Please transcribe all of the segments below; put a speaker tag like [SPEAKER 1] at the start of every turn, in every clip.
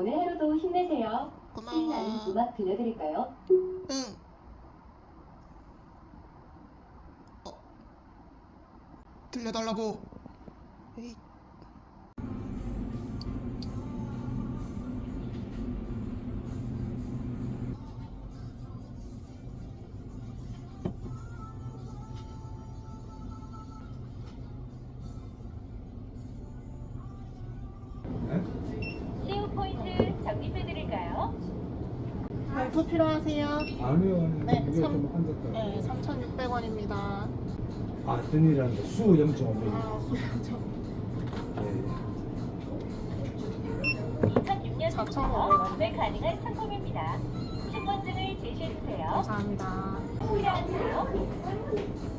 [SPEAKER 1] 오늘 하루도 힘내세요. 신나는
[SPEAKER 2] 고마워.
[SPEAKER 1] 음악 들려드릴까요?
[SPEAKER 2] 응. 어. 들려달라고. 에이. 발표 필요하세요?
[SPEAKER 3] 아니요, 아니요.
[SPEAKER 2] 네,
[SPEAKER 3] 이게
[SPEAKER 2] 삼-
[SPEAKER 3] 좀 앉았다.
[SPEAKER 2] 네, 3,600원입니다.
[SPEAKER 3] 아, 든이라는 거. 수 0.5mm.
[SPEAKER 2] 아, 소리죠.
[SPEAKER 3] 네.
[SPEAKER 1] 2006년 부터
[SPEAKER 2] 4,500원.
[SPEAKER 1] 구매 가능한 상품입니다. 신분증을 제시해주세요.
[SPEAKER 2] 감사합니다.
[SPEAKER 1] 필요하세요?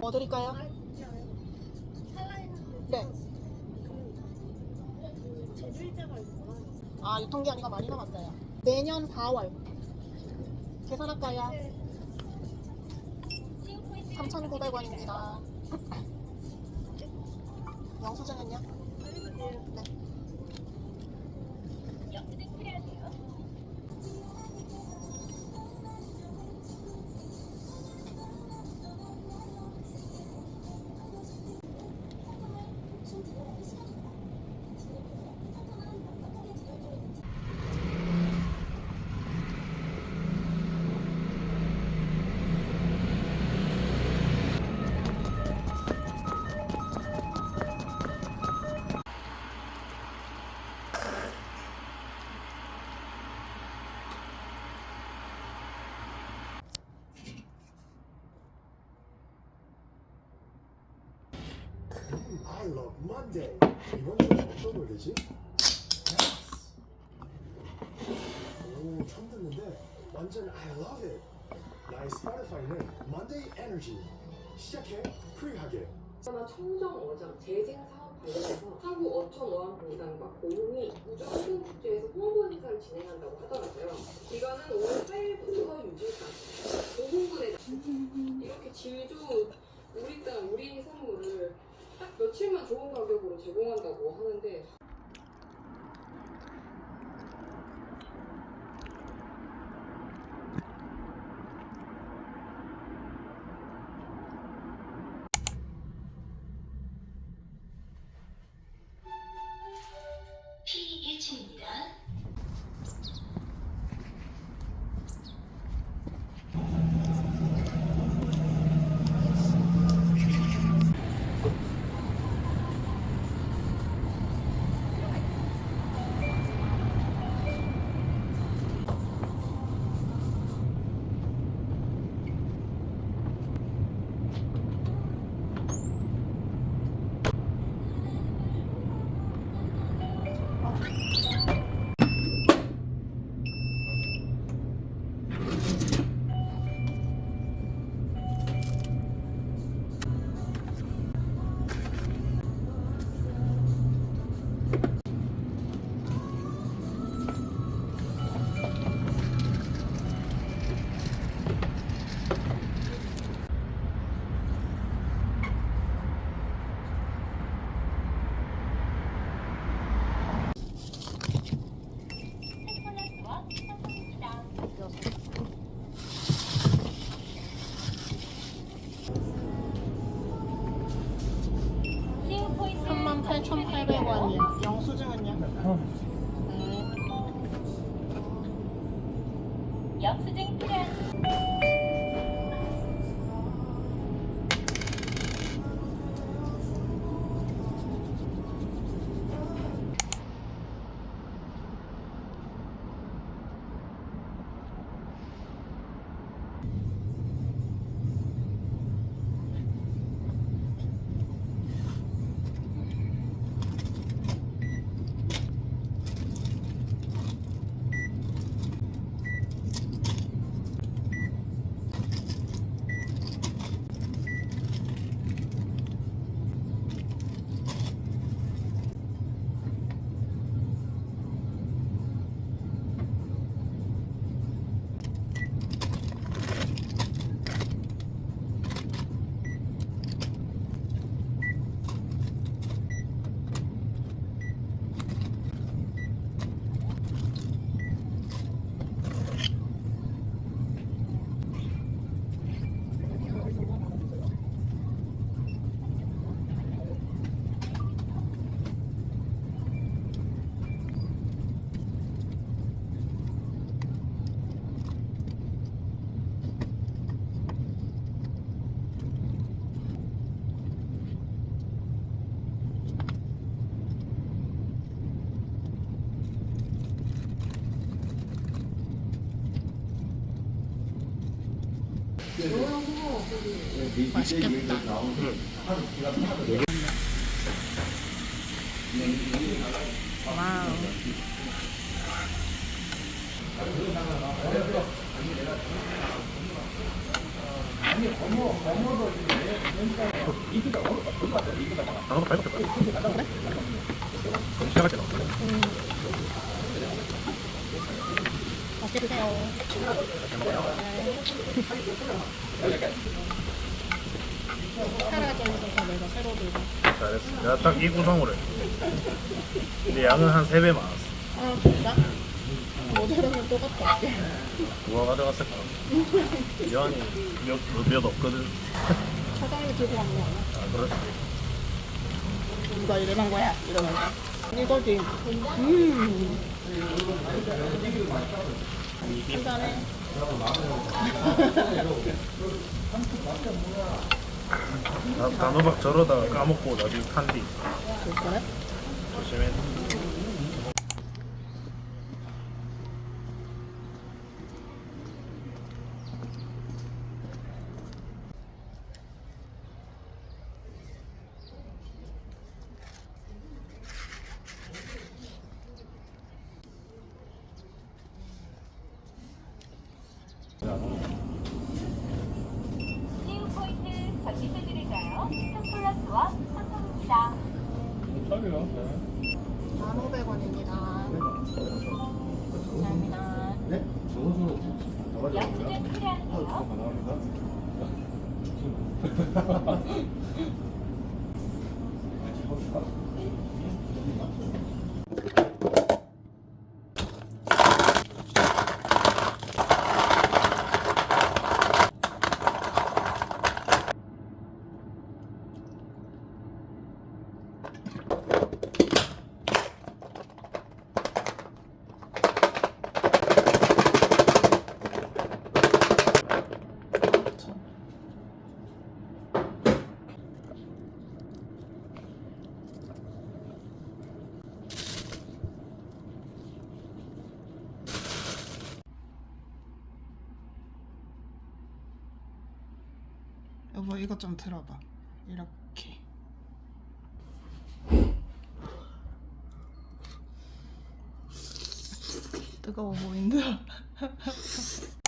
[SPEAKER 2] 뭐 드릴까요? 네. 아, 유통기한이가 많이 남았어요. 내년 4월. 계산할까요? 3,900원입니다. 영수증은요? 네.
[SPEAKER 4] Monday. 이번 주 어떤 노래지? 오, 처음 듣는데 완전 I love it. 나의 스포티파이는 Monday Energy. 시작해 프리하게.
[SPEAKER 5] 아마 청정 어장 재생 사업 관련해서 한국 어촌어학공단과 고용이 우주환경축제에서 홍보 행사를 진행한다고 하더라고요. 기간은 5월 8일부터 유지까지. 노후군에 이렇게 질주 우리 땅 우리 선물을 딱 며칠만 좋은 가격으로 제공한다고 하는데
[SPEAKER 2] 영수증
[SPEAKER 1] 필요하
[SPEAKER 2] 맛있겠다. 와우. 맛있게 드세요. 사 내가 새로 들고.
[SPEAKER 6] 잘했어. 내가 딱 이 구성으로 해. 근데 양은 한 3배 많았어.
[SPEAKER 2] 아 진짜? 모델은 똑같아.
[SPEAKER 6] 누가 가져갔을까? 여한이 몇, 몇 없거든.
[SPEAKER 2] 사장님이 들고 간거 아니야?
[SPEAKER 6] 아, 있고.
[SPEAKER 2] 누가 이러는 거야? 이러면서. 이거지. 음. 한잔해.
[SPEAKER 6] 나 단호박 저러다가 까먹고 나중에 탄디.
[SPEAKER 2] 그래?
[SPEAKER 6] 조심해.
[SPEAKER 1] 세일 포인트 전기세 드릴까요? 3 플러스와 상품입니다.
[SPEAKER 2] 1,500원입니다. 감사합니다.
[SPEAKER 3] 네? 저것으로
[SPEAKER 1] 영수증 필요한데요.
[SPEAKER 3] 가능합니다.
[SPEAKER 2] 여보 이거 좀 들어봐. 이렇게. 뜨거워 보인다.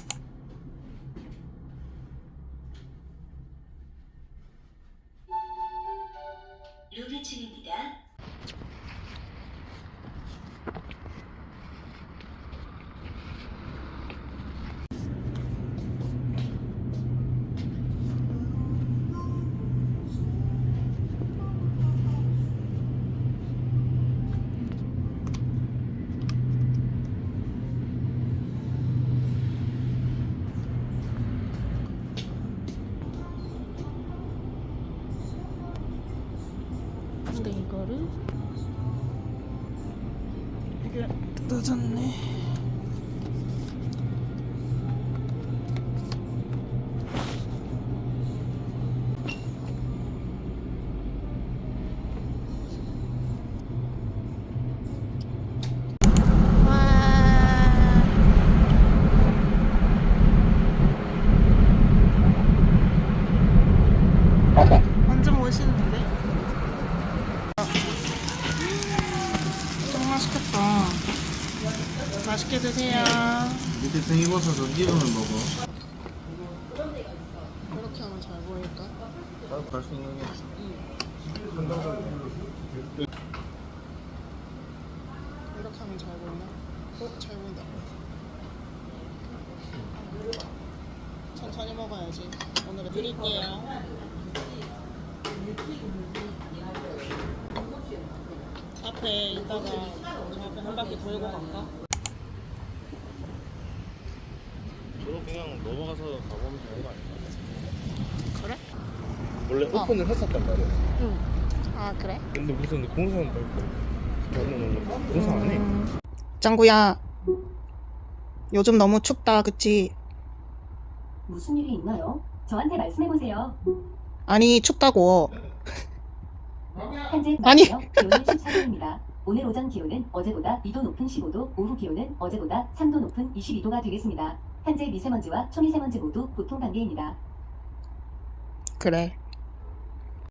[SPEAKER 2] 근데 이거를 이게 늦었네. 완전 멋있는데? 너무 맛있겠다. 맛있게 드세요.
[SPEAKER 6] 밑에 생이버섯은 기름을 먹어.
[SPEAKER 2] 이렇게 하면 잘 보일까?
[SPEAKER 6] 나도 갈수 있는 게.
[SPEAKER 2] 이렇게 하면 잘 보이나? 어? 잘 보인다. 천천히 먹어야지. 오늘은 드릴게요. 앞에 이따가 저 앞에 한 바퀴 돌고 갈까?
[SPEAKER 6] 저도 그냥 넘어가서 가보면 되는 거 아닌가?
[SPEAKER 2] 그래?
[SPEAKER 6] 원래
[SPEAKER 2] 어.
[SPEAKER 6] 오픈을 했었단 말이야.
[SPEAKER 2] 응. 아 그래?
[SPEAKER 6] 근데 무슨 공사는 밟고 공사 안 해.
[SPEAKER 2] 짱구야. 요즘 너무 춥다, 그치?
[SPEAKER 7] 무슨 일이 있나요? 저한테 말씀해 보세요.
[SPEAKER 2] 아니 춥다고.
[SPEAKER 7] 현재
[SPEAKER 2] 아니.
[SPEAKER 7] 낮이요. 기온은 14도입니다. 오늘 오전 기온은 어제보다 2도 높은 15도, 오후 기온은 어제보다 3도 높은 22도가 되겠습니다. 현재 미세먼지와 초미세먼지 모두 보통 단계입니다.
[SPEAKER 4] 그래.